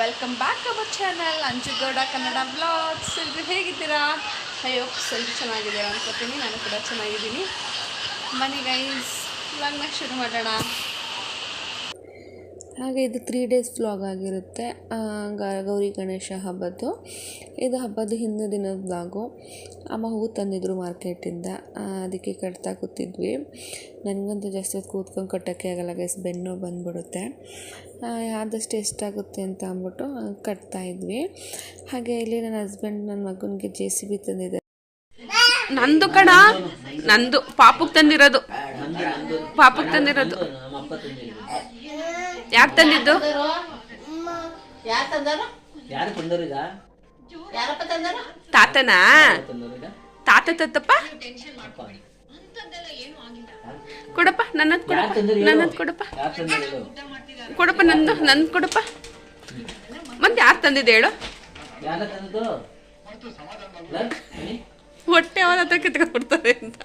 Welcome back our channel Anju Gowda Kannada blogs ಎಲ್ರು ಹೇಗಿದ್ದೀರಾ? ಅಯ್ಯೋ ಸ್ವಲ್ಪ ಚೆನ್ನಾಗಿದ್ದೀರಾ ಅನ್ಕೋತೀನಿ. ನಾನು ಕೂಡ ಚೆನ್ನಾಗಿದ್ದೀನಿ. ಮನೆ ಗೈಸ್ ವ್ಲಾಗ್ನ ಶುರು ಮಾಡೋಣ. ಹಾಗೆ ಇದು ತ್ರೀ ಡೇಸ್ ವ್ಲಾಗ್ ಆಗಿರುತ್ತೆ. ಗೌರಿ ಗಣೇಶ ಹಬ್ಬದ್ದು. ಇದು ಹಬ್ಬದ ಹಿಂದಿನ ದಿನದ ವ್ಲಾಗು ಅಮ್ಮ ಹೂ ತಂದಿದ್ರು ಮಾರ್ಕೆಟಿಂದ ಅದಕ್ಕೆ ಕಟ್ತಾ ಕೂತಿದ್ವಿ. ನನಗಂತೂ ಜಾಸ್ತಿ ಕೂತ್ಕೊಂಡು ಕಟ್ಟೋಕ್ಕೆ ಆಗಲ್ಲ ಗೈಸ್ ಬೆನ್ನು ಬಂದ್ಬಿಡುತ್ತೆ. ಆದಷ್ಟು ಎಷ್ಟಾಗುತ್ತೆ ಅಂತ ಅಂದ್ಬಿಟ್ಟು ಕಟ್ತಾ ಇದ್ವಿ. ಹಾಗೆ ಇಲ್ಲಿ ನನ್ನ ಹಸ್ಬೆಂಡ್ ನನ್ನ ಮಗನಿಗೆ ಜೆ ಸಿ ಬಿ ತಂದಿದ್ದಾರೆ. ನಂದು ಕಣ, ನಂದು ಪಾಪಕ್ಕೆ ತಂದಿರೋದು. ಪಾಪುಗೆ ತಂದಿರೋದು. ಯಾರು ತಂದಿದ್ದು? ಯಾರು ತಂದರು? ಯಾರು ತಂದರೀಗ ಯಾರಪ್ಪ ತಂದರು? ತಾತನಾ? ತಾತ ತತ್ತಪ್ಪ ಕೊಡಪ್ಪ ನನ್ನದ್ ಕೊಡಪ್ಪ ನನ್ನದ್ ನನ್ನದು ಕೊಡಪ್ಪ. ಕೊಡಪ್ಪ ನಂದು ನಂದು ಕೊಡಪ್ಪ. ಮತ್ತೆ ಯಾರು ತಂದಿದ್ದು ಹೇಳು? ಹೊಟ್ಟೆ ಅವನ ಹತ್ರ ಕಿತ್ಕೊಂಡ್ಬಿಡ್ತಾರೆ ಅಂತ.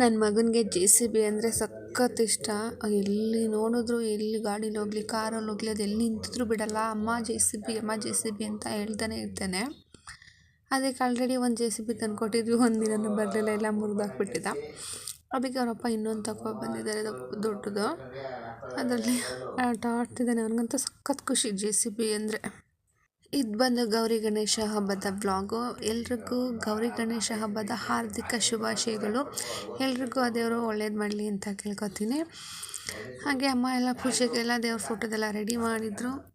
ನನ್ನ ಮಗನಿಗೆ ಜೆ ಸಿ ಬಿ ಅಂದರೆ ಸಖತ್ ಇಷ್ಟ. ಎಲ್ಲಿ ನೋಡಿದ್ರು, ಎಲ್ಲಿ ಗಾಡೀಲಿ ಹೋಗಲಿ, ಕಾರಲ್ಲಿ ಹೋಗ್ಲಿ, ಅದು ಎಲ್ಲಿ ನಿಂತಿದ್ರು ಬಿಡಲ್ಲ. ಅಮ್ಮ ಜೆ ಸಿ ಬಿ ಅಮ್ಮ ಜೆ ಸಿ ಬಿ ಅಂತ ಹೇಳ್ತಾನೆ ಇರ್ತಾನೆ. ಅದಕ್ಕೆ ಆಲ್ರೆಡಿ ಒಂದು ಜೆ ಸಿ ಬಿ ತಂದು ಕೊಟ್ಟಿದ್ವಿ ಒಂದು ದಿನನೂ ಬರಲಿಲ್ಲ, ಎಲ್ಲ ಮುರಿದಾಕ್ಬಿಟ್ಟಿದ್ದ. ಅದಕ್ಕೆ ಅವರಪ್ಪ ಇನ್ನೊಂದು ತಗೊ ಬಂದಿದ್ದಾರೆ ದೊಡ್ಡ- ದೊಡ್ಡದು. ಅದರಲ್ಲಿ ಆಟ ಆಡ್ತಿದ್ದಾನೆ ಅವನಿಗಂತೂ ಸಖತ್ ಖುಷಿ ಜೆ ಸಿ ಬಿ ಅಂದರೆ. ಇದು ಬಂದು ಗೌರಿ ಗಣೇಶ ಹಬ್ಬದ ವ್ಲಾಗು ಎಲ್ರಿಗೂ ಗೌರಿ ಗಣೇಶ ಹಬ್ಬದ ಹಾರ್ದಿಕ ಶುಭಾಶಯಗಳು. ಎಲ್ರಿಗೂ ಆ ದೇವರು ಒಳ್ಳೇದು ಮಾಡಲಿ ಅಂತ ಕೇಳ್ಕೊತೀನಿ. ಹಾಗೆ ಅಮ್ಮ ಎಲ್ಲ ಪೂಜೆಗೆಲ್ಲ ದೇವ್ರ ಫೋಟೋದೆಲ್ಲ ರೆಡಿ ಮಾಡಿದರು.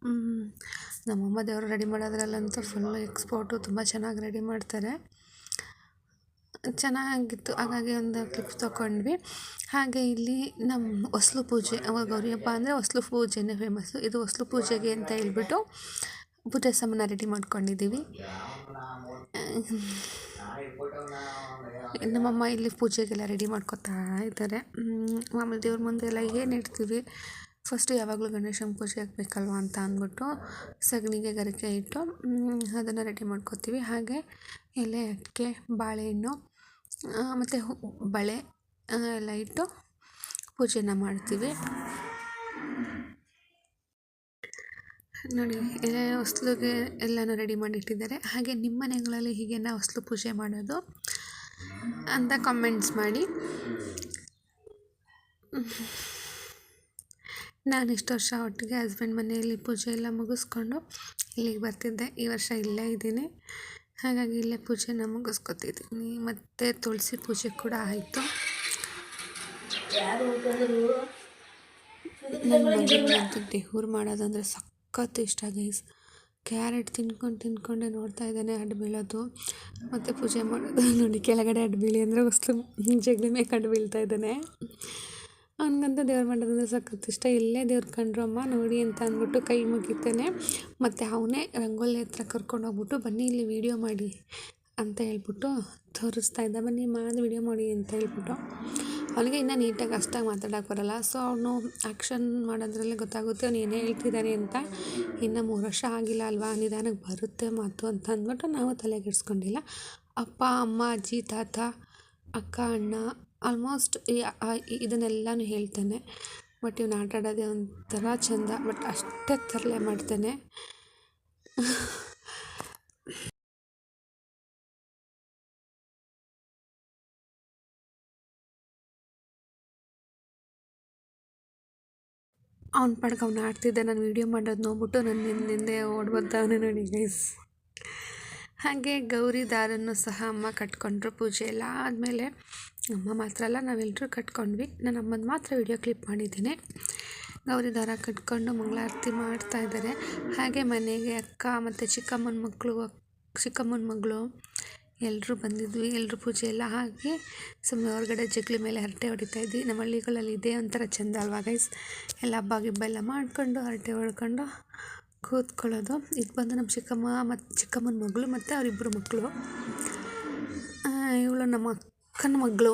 ನಮ್ಮಮ್ಮ ದೇವರು ರೆಡಿ ಮಾಡೋದ್ರಲ್ಲಂತೂ ಫುಲ್ಲು ಎಕ್ಸ್ಪೋರ್ಟು ತುಂಬ ಚೆನ್ನಾಗಿ ರೆಡಿ ಮಾಡ್ತಾರೆ. ಚೆನ್ನಾಗಿತ್ತು. ಹಾಗಾಗಿ ಒಂದು ಕ್ಲಿಪ್ ತೊಗೊಂಡ್ವಿ ಹಾಗೆ ಇಲ್ಲಿ ನಮ್ಮ ಹೊಸ್ಲು ಪೂಜೆ ಗೌರಿ ಹಬ್ಬ ಅಂದರೆ ಹೊಸ್ಲು ಪೂಜೆನೇ ಫೇಮಸ್ಸು ಇದು ಹೊಸ್ಲು ಪೂಜೆಗೆ ಅಂತ ಹೇಳ್ಬಿಟ್ಟು ಪೂಜೆ ಸಾಮಾನು ರೆಡಿ ಮಾಡ್ಕೊಂಡಿದ್ದೀವಿ ನಮ್ಮಮ್ಮ ಇಲ್ಲಿ ಪೂಜೆಗೆಲ್ಲ ರೆಡಿ ಮಾಡ್ಕೊತಾ ಇದ್ದಾರೆ. ಮಾಮೂಲಿ ದೇವ್ರ ಮುಂದೆ ಎಲ್ಲ ಏನು ಇಡ್ತೀವಿ? ಫಸ್ಟು ಯಾವಾಗಲೂ ಗಣೇಶನ ಪೂಜೆ ಆಗಬೇಕಲ್ವ ಅಂತ ಅಂದ್ಬಿಟ್ಟು ಸಗಣಿಗೆ ಗರಿಕೆ ಇಟ್ಟು ಅದನ್ನು ರೆಡಿ ಮಾಡ್ಕೋತೀವಿ. ಹಾಗೆ ಎಲೆ, ಅಕ್ಕಿ, ಬಾಳೆಹಣ್ಣು ಮತ್ತು ಬಳೆ ಎಲ್ಲ ಇಟ್ಟು ಪೂಜೆನ ಮಾಡ್ತೀವಿ. ನೋಡಿ ಎಲೆ ಹೊಸ್ಲಿಗೆ ಎಲ್ಲನೂ ರೆಡಿ ಮಾಡಿ ಇಟ್ಟಿದ್ದಾರೆ ಹಾಗೆ ನಿಮ್ಮ ಮನೆಗಳಲ್ಲಿ ಹೀಗೇನ ಹೊಸ್ಲು ಪೂಜೆ ಮಾಡೋದು ಅಂತ ಕಾಮೆಂಟ್ಸ್ ಮಾಡಿ. ನಾನು ಇಷ್ಟು ವರ್ಷ ಒಟ್ಟಿಗೆ ಹಸ್ಬೆಂಡ್ ಮನೆಯಲ್ಲಿ ಪೂಜೆ ಎಲ್ಲ ಮುಗಿಸ್ಕೊಂಡು ಇಲ್ಲಿಗೆ ಬರ್ತಿದ್ದೆ. ಈ ವರ್ಷ ಇಲ್ಲೇ ಇದ್ದೀನಿ. ಹಾಗಾಗಿ ಇಲ್ಲೇ ಪೂಜೆನ ಮುಗಿಸ್ಕೊತಿದ್ದೀನಿ. ಮತ್ತು ತುಳಸಿ ಪೂಜೆ ಕೂಡ ಆಯಿತು. ನನ್ನ ಮಗನಿಗಂತೂ ಮಾಡೋದಂದರೆ ಸಖತ್ ಇಷ್ಟ ಗೈಸ್ ಕ್ಯಾರೆಟ್ ತಿನ್ಕೊಂಡು ತಿನ್ಕೊಂಡೆ ನೋಡ್ತಾ ಇದ್ದಾನೆ ಅಡ್ಡು ಬೀಳೋದು. ಮತ್ತು ಪೂಜೆ ಮಾಡೋದು ನೋಡಿ, ಕೆಳಗಡೆ ಅಡ್ಡು ಬೀಳಿ ಅಂದರೆ ಹೊಸ್ಲು ಜಗಲಿ ಮೇಲೆ ಅಡ್ಡು ಬೀಳ್ತಾ ಇದ್ದಾನೆ. ಅವನಿಗಂತೂ ಮಂಡಪ ಅಂದರೆ ಇಷ್ಟ ಇಲ್ಲೇ ದೇವ್ರು ಕಂಡ್ರಮ್ಮ ನೋಡಿ ಅಂತ ಅಂದ್ಬಿಟ್ಟು ಕೈ ಮುಗಿತಾನೆ. ಮತ್ತು ಅವನೇ ರಂಗೋಲಿ ಹತ್ರ ಕರ್ಕೊಂಡು ಹೋಗ್ಬಿಟ್ಟು, ಬನ್ನಿ ಇಲ್ಲಿ ವೀಡಿಯೋ ಮಾಡಿ ಅಂತ ಹೇಳ್ಬಿಟ್ಟು ತೋರಿಸ್ತಾ ಇದ್ದ. ಬನ್ನಿ ಮಾಡಿ ವೀಡಿಯೋ ಮಾಡಿ ಅಂತ ಹೇಳ್ಬಿಟ್ಟು. ಅವನಿಗೆ ಇನ್ನೂ ನೀಟಾಗಿ ಅಷ್ಟಾಗಿ ಮಾತಾಡೋಕೆ ಬರಲ್ಲ. ಸೊ ಅವನು ಆ್ಯಕ್ಷನ್ ಮಾಡೋದ್ರಲ್ಲೇ ಗೊತ್ತಾಗುತ್ತೆ. ಅವನು ಏನೇ ಹೇಳ್ತಿದ್ದಾನೆ ಅಂತ ಇನ್ನು ಮೂರು ವರ್ಷ ಆಗಿಲ್ಲ ಅಲ್ವಾ? ನಿಧಾನಕ್ಕೆ ಬರುತ್ತೆ ಮಾತು ಅಂತ ಅಂದ್ಬಿಟ್ಟು ನಾವು ತಲೆಗೆಡ್ಸ್ಕೊಂಡಿಲ್ಲ. ಅಪ್ಪ, ಅಮ್ಮ, ಅಜ್ಜಿ, ತಾತ, ಅಕ್ಕ, ಅಣ್ಣ ಆಲ್ಮೋಸ್ಟ್ ಇದನ್ನೆಲ್ಲನೂ ಹೇಳ್ತಾನೆ. ಬಟ್ ಇವನು ಆಟ ಆಡೋದೇ ಒಂಥರ ಚೆಂದ. ಬಟ್ ಅಷ್ಟೇ ತರಲೆ ಮಾಡ್ತಾನೆ. ಅವ್ನ ಪಾಡ್ಗೆ ಅವ್ನು ಆಡ್ತಿದ್ದೆ. ನಾನು ವೀಡಿಯೋ ಮಾಡೋದು ನೋಡ್ಬಿಟ್ಟು ನನ್ನ ಹಿಂದೆ ಓಡ್ ಬರ್ತಾವನೆ ನೋಡಿ ಗೈಸ್ ಹಾಗೆ ಗೌರಿ ದಾರನ್ನು ಸಹ ಅಮ್ಮ ಕಟ್ಕೊಂಡ್ರು ಪೂಜೆ ಎಲ್ಲ ಆದಮೇಲೆ ಅಮ್ಮ ಮಾತ್ರ ಅಲ್ಲ ನಾವೆಲ್ಲರೂ ಕಟ್ಕೊಂಡ್ವಿ. ನಾನು ಅಮ್ಮನ ಮಾತ್ರ ವಿಡಿಯೋ ಕ್ಲಿಪ್ ಮಾಡಿದ್ದೀನಿ. ಗೌರಿ ದಾರ ಕಟ್ಕೊಂಡು ಮಂಗಳಾರತಿ ಮಾಡ್ತಾ ಇದ್ದಾರೆ ಹಾಗೆ ಮನೆಗೆ ಅಕ್ಕ ಮತ್ತು ಚಿಕ್ಕಮ್ಮನ ಮಕ್ಕಳು ಚಿಕ್ಕಮ್ಮನ ಮಗಳು ಎಲ್ಲರೂ ಬಂದಿದ್ವಿ. ಎಲ್ಲರೂ ಪೂಜೆ ಎಲ್ಲ ಹಾಕಿ ಸುಮ್ಮನೆ ಹೊರಗಡೆ ಜಗ್ಲಿ ಮೇಲೆ ಹರಟೆ ಹೊಡಿತಾ ಇದ್ವಿ. ನಮ್ಮ ಹಳ್ಳಿಗಳಲ್ಲಿ ಇದೇ ಒಂಥರ ಚೆಂದ ಅಲ್ವಾ ಗೈಸ್ ಎಲ್ಲ ಹಬ್ಬ ಗಿಬ್ಬ ಎಲ್ಲ ಮಾಡಿಕೊಂಡು ಹರಟೆ ಹೊಡ್ಕೊಂಡು ಕೂತ್ಕೊಳ್ಳೋದು. ಇದು ಬಂದು ನಮ್ಮ ಚಿಕ್ಕಮ್ಮ ಮತ್ತು ಚಿಕ್ಕಮ್ಮನ ಮಗಳು ಮತ್ತು ಅವರಿಬ್ಬರು ಮಕ್ಕಳು ಇವಳು ನಮ್ಮ ಅಕ್ಕನ ಮಗಳು.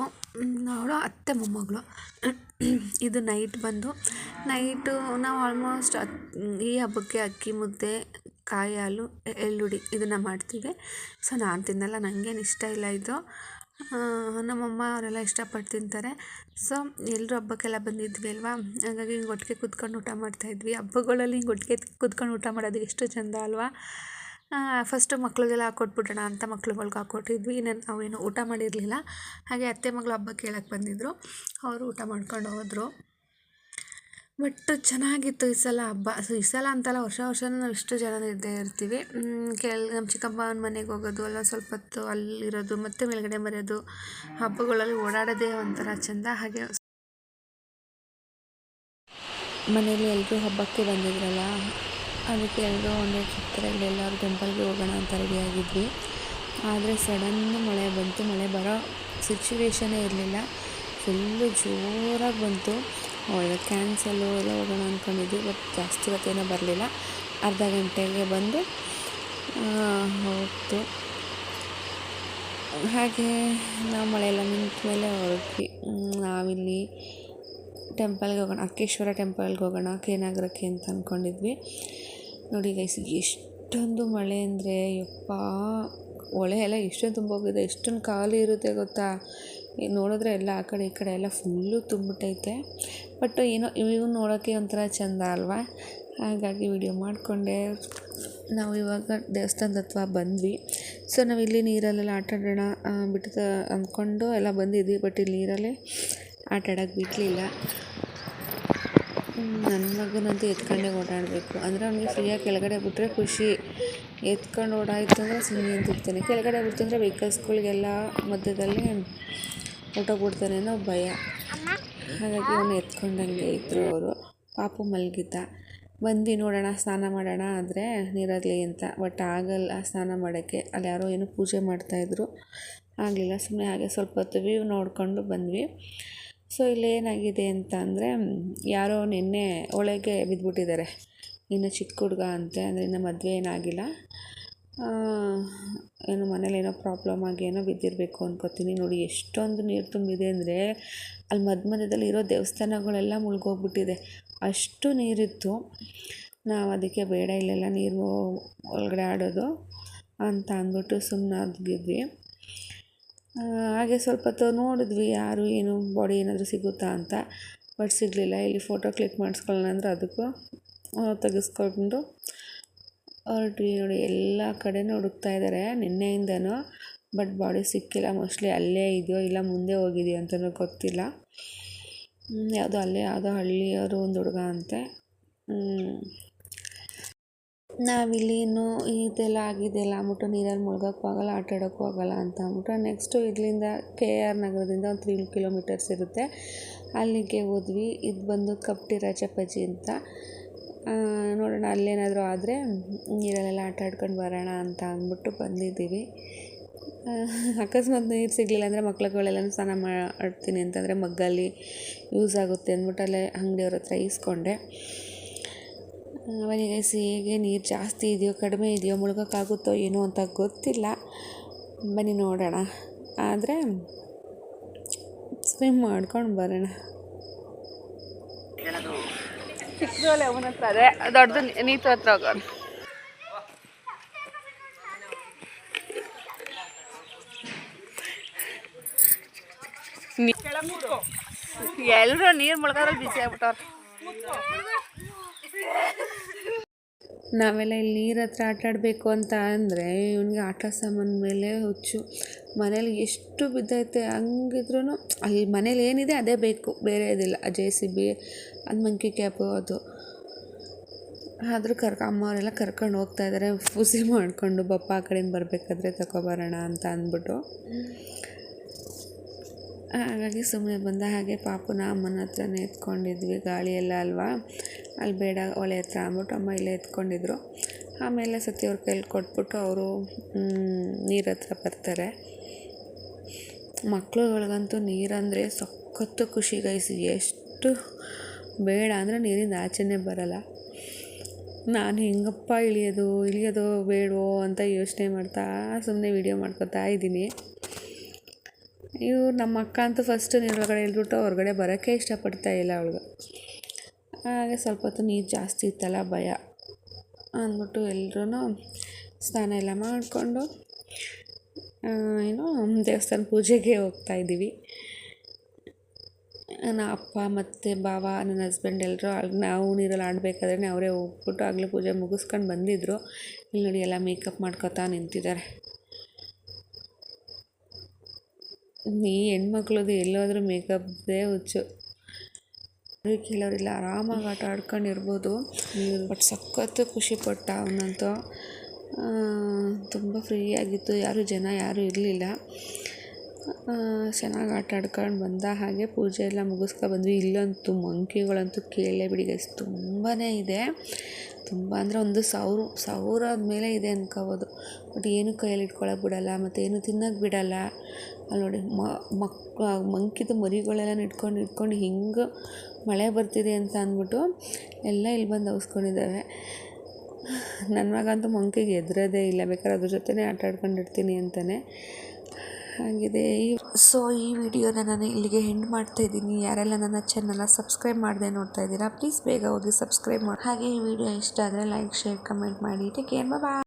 ಅವಳು ಅತ್ತೆ ಮೊಮ್ಮಗಳು. ಇದು ನೈಟ್ ಬಂದು. ನೈಟು ನಾವು ಆಲ್ಮೋಸ್ಟ್ ಈ ಹಬ್ಬಕ್ಕೆ ಅಕ್ಕಿ ಮುದ್ದೆ, ಕಾಯಿ ಹಾಲು ಎಳ್ಳುಡಿ ಇದನ್ನು ಮಾಡ್ತೀವಿ. ಸೊ ನಾನು ತಿನ್ನಲ್ಲ ನನಗೇನು ಇಷ್ಟ ಇಲ್ಲ ಇದು. ನಮ್ಮಮ್ಮ ಅವರೆಲ್ಲ ಇಷ್ಟಪಟ್ಟು ತಿಂತಾರೆ. ಸೊ ಎಲ್ಲರೂ ಹಬ್ಬಕ್ಕೆಲ್ಲ ಬಂದಿದ್ವಿ ಅಲ್ವಾ? ಹಾಗಾಗಿ ಹಿಂಗೆ ಒಟ್ಟಿಗೆ ಕೂತ್ಕೊಂಡು ಊಟ ಮಾಡ್ತಾಯಿದ್ವಿ ಹಬ್ಬಗಳಲ್ಲಿ ಹಿಂಗೆ ಒಟ್ಟಿಗೆ ಕೂತ್ಕೊಂಡು ಊಟ ಮಾಡೋದು ಎಷ್ಟು ಚೆಂದ ಅಲ್ವಾ? ಫಸ್ಟು ಮಕ್ಳಿಗೆಲ್ಲ ಹಾಕ್ಕೊಟ್ಬಿಡೋಣ ಅಂತ ಮಕ್ಳುಗಳ್ಗೆ ಹಾಕ್ಕೊಟ್ಟಿದ್ವಿ ನಾನು ಅವೇನು ಊಟ ಮಾಡಿರಲಿಲ್ಲ. ಹಾಗೆ ಅತ್ತೆ ಮಗಳು ಹಬ್ಬ ಕೇಳಕ್ಕೆ ಬಂದಿದ್ದರು ಅವರು ಊಟ ಮಾಡ್ಕೊಂಡು ಹೋದರು. ಬಟ್ ಚೆನ್ನಾಗಿತ್ತು ಈ ಸಲ ಹಬ್ಬ. ಸೊ, ಈ ಸಲ ಅಂತಲ್ಲ ವರ್ಷ ವರ್ಷನೂ ನಾವು ಇಷ್ಟು ಜನ ಇದ್ದೇ ಇರ್ತೀವಿ. ಕೆಲ ನಮ್ಮ ಚಿಕ್ಕಮ್ಮನ ಮನೆಗೆ ಹೋಗೋದು, ಅಲ್ಲ ಸ್ವಲ್ಪ ಹೊತ್ತು ಅಲ್ಲಿರೋದು, ಮತ್ತೆ ಮೇಲ್ಗಡೆ ಬರೆಯೋದು ಹಬ್ಬಗಳಲ್ಲಿ ಓಡಾಡೋದೇ ಒಂಥರ ಚೆಂದ. ಹಾಗೆ ಮನೇಲಿ ಎಲ್ಲರೂ ಹಬ್ಬಕ್ಕೆ ಬಂದಿದ್ರಲ್ಲ, ಅದಕ್ಕೆ ಎಲ್ಲರೂ ಒಂದೇ ಚಿತ್ರದಲ್ಲಿ ಎಲ್ಲರೂ ಟೆಂಪಲ್ಗೆ ಹೋಗೋಣ ಅಂತ ರೆಡಿಯಾಗಿದ್ವಿ ಆದರೆ ಸಡನ್ ಮಳೆ ಬಂತು, ಮಳೆ ಬರೋ ಸಿಚುವೇಶನೇ ಇರಲಿಲ್ಲ. ಫುಲ್ಲು ಜೋರಾಗಿ ಬಂತು. ಒಳ್ಳೆ ಕ್ಯಾನ್ಸಲ್ಲು ಎಲ್ಲ ಹೋಗೋಣ ಅಂದ್ಕೊಂಡಿದ್ವಿ ಬಟ್ ಜಾಸ್ತಿ ಹೊತ್ತೇನೋ ಬರಲಿಲ್ಲ. ಅರ್ಧ ಗಂಟೆಗೆ ಬಂದು ಹೋಗ್ತು ಹಾಗೆ ನಾವು ಎಲ್ಲ ನಿಂತ ಮೇಲೆ ಹೊರಟ್ವಿ. ನಾವಿಲ್ಲಿ ಟೆಂಪಲ್ಗೆ ಹೋಗೋಣ, ಅಕ್ಕೇಶ್ವರ ಟೆಂಪಲ್ಗೆ ಹೋಗೋಣ ಕೇನಾಗರಕ್ಕೆ ಅಂತ ಅಂದ್ಕೊಂಡಿದ್ವಿ ನೋಡಿ ಗೈಸ್ ಎಷ್ಟೊಂದು ಮಳೆ ಅಂದರೆ, ಯಪ್ಪ ಹೊಳೆ ಎಲ್ಲ ಎಷ್ಟೊಂದು ತುಂಬೋಗಿದೆ, ಎಷ್ಟೊಂದು ಖಾಲಿ ಇರುತ್ತೆ ಗೊತ್ತಾ? ನೋಡಿದ್ರೆ ಎಲ್ಲ ಆ ಕಡೆ ಈ ಕಡೆ ಎಲ್ಲ ಫುಲ್ಲು ತುಂಬಿಟ್ಟೈತೆ. ಬಟ್ ಏನೋ ಇವು ನೋಡೋಕ್ಕೆ ಒಂಥರ ಚೆಂದ ಅಲ್ವಾ? ಹಾಗಾಗಿ ವಿಡಿಯೋ ಮಾಡಿಕೊಂಡೆ. ನಾವು ಇವಾಗ ದೇವಸ್ಥಾನದ ಹತ್ರ ಬಂದ್ವಿ. ಸೊ ನಾವು ಇಲ್ಲಿ ನೀರಲ್ಲೆಲ್ಲ ಆಟ ಆಡೋಣ ಆ, ಬಿಟ್ಟು ಅಂದ್ಕೊಂಡು ಎಲ್ಲ ಬಂದಿದ್ವಿ. ಬಟ್ ಇಲ್ಲಿ ನೀರಲ್ಲೇ ಆಟ ಆಡೋಕ್ಕೆ ಬಿಡಲಿಲ್ಲ ನನ್ನ ಮಗನಂತೂ ಎತ್ಕೊಂಡೇ ಓಡಾಡಬೇಕು. ಅಂದರೆ ಅವನಿಗೆ ಫ್ರೀಯಾಗಿ ಕೆಳಗಡೆ ಬಿಟ್ಟರೆ ಖುಷಿ. ಎತ್ಕೊಂಡು ಓಡಾಯ್ತು ಅಂದರೆ ಸುಮ್ಮನೆ ಅಂತಿರ್ತಾನೆ ಕೆಳಗಡೆ ಬಿಡ್ತಂದ್ರೆ ವೆಹಿಕಲ್ಸ್ಗಳಿಗೆಲ್ಲ ಮಧ್ಯದಲ್ಲಿ ಹೊರ್ಟೋಗ್ಬಿಡ್ತಾನೆ ಅನ್ನೋ ಭಯ. ಹಾಗಾಗಿ ಅವನು ಎತ್ಕೊಂಡಂಗೆ ಇದ್ದರು ಅವರು. ಪಾಪು ಮಲಗಿದ್ದ. ಬಂದು ನೋಡೋಣ, ಸ್ನಾನ ಮಾಡೋಣ ಆದರೆ ನೀರಾಗಲಿ ಅಂತ. ಬಟ್ ಆಗಲ್ಲ ಸ್ನಾನ ಮಾಡೋಕ್ಕೆ. ಅಲ್ಲಿ ಯಾರೋ ಏನೋ ಪೂಜೆ ಮಾಡ್ತಾಯಿದ್ರು ಆಗಲಿಲ್ಲ ಸುಮ್ಮನೆ ಹಾಗೆ ಸ್ವಲ್ಪ ಹೊತ್ತು ವ್ಯೂ ನೋಡಿಕೊಂಡು ಬಂದ್ವಿ. ಸೊ, ಇಲ್ಲಿ ಏನಾಗಿದೆ ಅಂತ ಅಂದರೆ, ಯಾರೋ ನಿನ್ನೆ ಒಳಗೆ ಬಿದ್ದುಬಿಟ್ಟಿದ್ದಾರೆ ಇನ್ನು ಚಿಕ್ಕ ಹುಡುಗ ಅಂತೆ. ಅಂದರೆ ಇನ್ನು ಮದುವೆ ಏನಾಗಿಲ್ಲ. ಏನೋ ಮನೇಲಿ ಏನೋ ಪ್ರಾಬ್ಲಮ್ ಆಗಿ ಏನೋ ಬಿದ್ದಿರಬೇಕು ಅನ್ಕೋತೀನಿ. ನೋಡಿ, ಎಷ್ಟೊಂದು ನೀರು ತುಂಬಿದೆ ಅಂದರೆ ಅಲ್ಲಿ ಮಧ್ಯ ಮಧ್ಯದಲ್ಲಿ ಇರೋ ದೇವಸ್ಥಾನಗಳೆಲ್ಲ ಮುಳುಗೋಗ್ಬಿಟ್ಟಿದೆ. ಅಷ್ಟು ನೀರಿತ್ತು. ನಾವು ಅದಕ್ಕೆ ಬೇಡ, ಇಲ್ಲೆಲ್ಲ ನೀರು ಒಳಗಡೆ ಆಡೋದು ಅಂತ ಅಂದ್ಬಿಟ್ಟು ಸುಮ್ಮನಾಗಿದ್ವಿ ಹಾಗೆ ಸ್ವಲ್ಪ ಹೊತ್ತು ನೋಡಿದ್ವಿ, ಯಾರು ಏನು ಬಾಡಿ ಏನಾದರೂ ಸಿಗುತ್ತಾ ಅಂತ. ಬಟ್ ಸಿಗಲಿಲ್ಲ. ಇಲ್ಲಿ ಫೋಟೋ ಕ್ಲಿಕ್ ಮಾಡಿಸ್ಕೊಳ್ಳೋಣ ಅಂದರೆ ಅದಕ್ಕೂ ತೆಗೆಸ್ಕೊಂಡು ಹೊರಟ್ವಿ ನೋಡಿ ಎಲ್ಲ ಕಡೆನೂ ಹುಡುಕ್ತಾ ಇದ್ದಾರೆ ನಿನ್ನೆಯಿಂದನೂ. ಬಟ್ ಬಾಡಿ ಸಿಕ್ಕಿಲ್ಲ ಮೋಸ್ಟ್ಲಿ ಅಲ್ಲೇ ಇದೆಯೋ ಇಲ್ಲ ಮುಂದೆ ಹೋಗಿದೆಯೋ ಅಂತಲೂ ಗೊತ್ತಿಲ್ಲ. ಯಾವುದೋ ಅಲ್ಲೇ, ಯಾವುದೋ ಹಳ್ಳಿಯವರು ಒಂದು ಹುಡುಗ ಅಂತೆ. ನಾವಿಲ್ಲಿ ಇನ್ನೂ ಇದೆಲ್ಲ ಆಗಿದೆಯಲ್ಲ ಅಂದ್ಬಿಟ್ಟು ನೀರಲ್ಲಿ ಮುಳುಗೋಕ್ಕೂ ಆಗಲ್ಲ, ಆಟ ಆಡೋಕ್ಕೂ ಆಗಲ್ಲ ಅಂತ ಅಂದ್ಬಿಟ್ಟು ನೆಕ್ಸ್ಟು ಇಲ್ಲಿಂದ ಕೆ ಆರ್ ನಗರದಿಂದ ಒಂದು ತ್ರೀ ಕಿಲೋಮೀಟರ್ಸ್ ಇರುತ್ತೆ. ಅಲ್ಲಿಗೆ ಹೋದ್ವಿ. ಇದು ಬಂದು ಕಪ್ಟಿ ರಾಜಪ್ಪಾಜಿ ಅಂತ. ನೋಡೋಣ, ಅಲ್ಲೇನಾದರೂ ಆದರೆ ನೀರಲ್ಲೆಲ್ಲ ಆಟ ಆಡ್ಕೊಂಡು ಬರೋಣ ಅಂತ ಅಂದ್ಬಿಟ್ಟು ಬಂದಿದ್ದೀವಿ. ಅಕಸ್ಮಾತ್ ನೀರು ಸಿಗಲಿಲ್ಲ ಅಂದರೆ ಮಕ್ಳುಗಳೆಲ್ಲ ಸ್ನಾನ ಮಾಡ್ತೀನಿ ಅಂತಂದರೆ ಮಗ್ಗಲ್ಲಿ ಯೂಸ್ ಆಗುತ್ತೆ ಅಂದ್ಬಿಟ್ಟು ಅಲ್ಲೇ ಅಂಗಡಿಯವ್ರ ಹತ್ರ ಈಸ್ಕೊಂಡೆ. ಅವನಿಗೆ ಹೇಗೆ ನೀರು ಜಾಸ್ತಿ ಇದೆಯೋ, ಕಡಿಮೆ ಇದೆಯೋ, ಮುಳುಗೋಕ್ಕಾಗುತ್ತೋ ಏನೋ ಅಂತ ಗೊತ್ತಿಲ್ಲ. ಬನ್ನಿ ನೋಡೋಣ. ಆದರೆ ಸ್ವಿಮ್ ಮಾಡ್ಕೊಂಡು ಬರೋಣ. ಚಿಕ್ಕದೋಲೆ ಅವನ ಹತ್ರ ಅದೇ. ದೊಡ್ಡದು ನೀತು ಹತ್ರ ಎಲ್ಲರೂ ನೀರು ಮುಳುಗೋದ್ರಲ್ಲಿ ಬಿಸಿ ಆಗ್ಬಿಟ್ಟವ್ರು. ನಾವೆಲ್ಲ ಇಲ್ಲಿ ನೀರ್ ಹತ್ರ ಆಟ ಆಡಬೇಕು ಅಂತ ಅಂದರೆ ಇವನಿಗೆ ಆಟ ಸಾಮಾನು ಮೇಲೆ ಹುಚ್ಚು. ಮನೇಲಿ ಎಷ್ಟು ಬಿದ್ದೈತೆ ಹಂಗಿದ್ರೂ ಅಲ್ಲಿ ಮನೇಲಿ ಏನಿದೆ ಅದೇ ಬೇಕು, ಬೇರೆ ಇದಿಲ್ಲ. ಜೆ ಸಿ ಬಿ ಅದು ಮಂಕಿ ಕ್ಯಾಬು ಅದು. ಆದರೂ ಕರ್ಕ ಅಮ್ಮವರೆಲ್ಲ ಕರ್ಕೊಂಡು ಹೋಗ್ತಾ ಇದ್ದಾರೆ ಫೂಸಿ ಮಾಡಿಕೊಂಡು ಬಪ್ಪ ಆ ಕಡೆಯಿಂದ ಬರಬೇಕಾದ್ರೆ ತಗೊಬರೋಣ ಅಂತ ಅಂದ್ಬಿಟ್ಟು. ಹಾಗಾಗಿ ಸುಮ್ಮನೆ ಬಂದ ಹಾಗೆ ಪಾಪುನ ಅಮ್ಮನ ಹತ್ರನೇ ಎತ್ಕೊಂಡಿದ್ವಿ ಗಾಳಿ ಎಲ್ಲ ಅಲ್ವಾ? ಅಲ್ಲಿ ಬೇಡ ಒಲೆ ಹತ್ರ ಅಂದ್ಬಿಟ್ಟು ಅಮ್ಮ ಇಲ್ಲೇ ಎತ್ಕೊಂಡಿದ್ರು. ಆಮೇಲೆ ಸತಿಯವ್ರ ಕೈಲಿ ಕೊಟ್ಬಿಟ್ಟು ಅವರು ನೀರ ಹತ್ರ ಬರ್ತಾರೆ. ಮಕ್ಕಳುಗಳಿಗಂತೂ ನೀರಂದರೆ ಸಖತ್ತು ಖುಷಿ ಗೈಸಿ. ಎಷ್ಟು ಬೇಡ ಅಂದರೆ ನೀರಿಂದ ಆಚೆನೇ ಬರಲ್ಲ. ನಾನು ಹೆಂಗಪ್ಪ ಇಳಿಯೋದು ಇಳಿಯೋದು ಬೇಡವೋ ಅಂತ ಯೋಚನೆ ಮಾಡ್ತಾ ಸುಮ್ಮನೆ ವೀಡಿಯೋ ಮಾಡ್ಕೊತಾ ಇದ್ದೀನಿ. ಇವ್ರು ನಮ್ಮ ಅಕ್ಕ ಅಂತೂ ಫಸ್ಟು ನೀರು ಒಳಗಡೆ ಇಳ್ಬಿಟ್ಟು ಹೊರಗಡೆ ಬರೋಕ್ಕೆ ಇಷ್ಟಪಡ್ತಾ ಇಲ್ಲ ಅವಳಿಗೆ. ಹಾಗೆ ಸ್ವಲ್ಪ ಹೊತ್ತು ನೀರು ಜಾಸ್ತಿ ಇತ್ತಲ್ಲ ಭಯ. ಅಂದ್ಬಿಟ್ಟು ಎಲ್ಲರೂ ಸ್ನಾನ ಎಲ್ಲ ಮಾಡಿಕೊಂಡು ಏನು ದೇವಸ್ಥಾನ ಪೂಜೆಗೆ ಹೋಗ್ತಾ ಇದ್ದೀವಿ. ನನ್ನ ಅಪ್ಪ ಮತ್ತು ಬಾವ, ನನ್ನ ಹಸ್ಬೆಂಡ್ ಎಲ್ಲರೂ ನಾವು ನೀರಲ್ಲಿ ಆಡಬೇಕಾದ್ರೆ ಅವರೇ ಹೋಗ್ಬಿಟ್ಟು ಆಗಲೇ ಪೂಜೆ ಮುಗಿಸ್ಕೊಂಡು ಬಂದಿದ್ದರು ಇಲ್ಲಿ ನೋಡಿ ಎಲ್ಲ ಮೇಕಪ್ ಮಾಡ್ಕೊತಾ ನಿಂತಿದ್ದಾರೆ. ಈ ಹೆಣ್ಮಕ್ಳದು ಎಲ್ಲೋದ್ರೂ ಮೇಕಪ್ದೇ ಹುಚ್ಚು. ಅವ್ರಿಗೆ ಕೇಳೋರಿಲ್ಲ, ಆರಾಮಾಗಿ ಆಟ ಆಡ್ಕೊಂಡಿರ್ಬೋದು. ಬಟ್ ಸಖತ್ತು ಖುಷಿಪಟ್ಟ ಅವನಂತೂ. ತುಂಬ ಫ್ರೀಯಾಗಿತ್ತು ಯಾರೂ ಜನ ಯಾರೂ ಇರಲಿಲ್ಲ. ಚೆನ್ನಾಗಿ ಆಟ ಆಡ್ಕೊಂಡು ಬಂದ ಹಾಗೆ ಪೂಜೆ ಎಲ್ಲ ಮುಗಿಸ್ಕೊ ಬಂದ್ವಿ. ಇಲ್ಲಂತೂ ಮಂಕಿಗಳಂತೂ ಕೇಳಲೇ ಬಿಡಿ ಗೈಸ್ ತುಂಬಾ ಇದೆ. ತುಂಬ ಅಂದರೆ ಒಂದು ಸಾವಿರ ಸಾವಿರದ ಮೇಲೆ ಇದೆ ಅನ್ಕೋಬೋದು. ಬಟ್ ಏನು ಕೈಯಲ್ಲಿ ಇಟ್ಕೊಳಕ್ಕೆ ಬಿಡಲ್ಲ, ಮತ್ತು ಏನು ತಿನ್ನೋಕೆ ಬಿಡಲ್ಲ. ಅಲ್ಲಿ ನೋಡಿ ಮಕ್ ಮಂಕಿದು ಮರಿಗಳೆಲ್ಲ ಇಟ್ಕೊಂಡು ಇಟ್ಕೊಂಡು ಹಿಂಗೆ ಮಳೆ ಬರ್ತಿದೆ ಅಂತ ಅಂದ್ಬಿಟ್ಟು ಎಲ್ಲ ಇಲ್ಲಿ ಬಂದು ಅವಸ್ಕೊಂಡಿದ್ದಾವೆ ನನ್ನ ಮಗಂತೂ ಮಂಕಿಗೆ ಎದುರೋದೇ ಇಲ್ಲ. ಬೇಕಾದ್ರೆ ಅದ್ರ ಜೊತೆನೇ ಆಟ ಆಡ್ಕೊಂಡಿರ್ತೀನಿ ಅಂತಾನೆ. ಹಾಗಿದೆ. ಈ ಸೊ ಈ ವಿಡಿಯೋನ ನಾನು ಇಲ್ಲಿಗೆ ಹೆಂಡ್ ಮಾಡ್ತಾ ಇದ್ದೀನಿ. ಯಾರೆಲ್ಲ ನನ್ನ ಚಾನಲ್ನ ಸಬ್ಸ್ಕ್ರೈಬ್ ಮಾಡದೆ ನೋಡ್ತಾ ಇದ್ದೀರಾ ಪ್ಲೀಸ್ ಬೇಗ ಹೋಗಿ ಸಬ್ಸ್ಕ್ರೈಬ್ ಮಾಡಿ ಹಾಗೆ ಈ ವಿಡಿಯೋ ಇಷ್ಟ ಆದರೆ ಲೈಕ್ ಶೇರ್ ಕಮೆಂಟ್ ಮಾಡಿ. Take care bye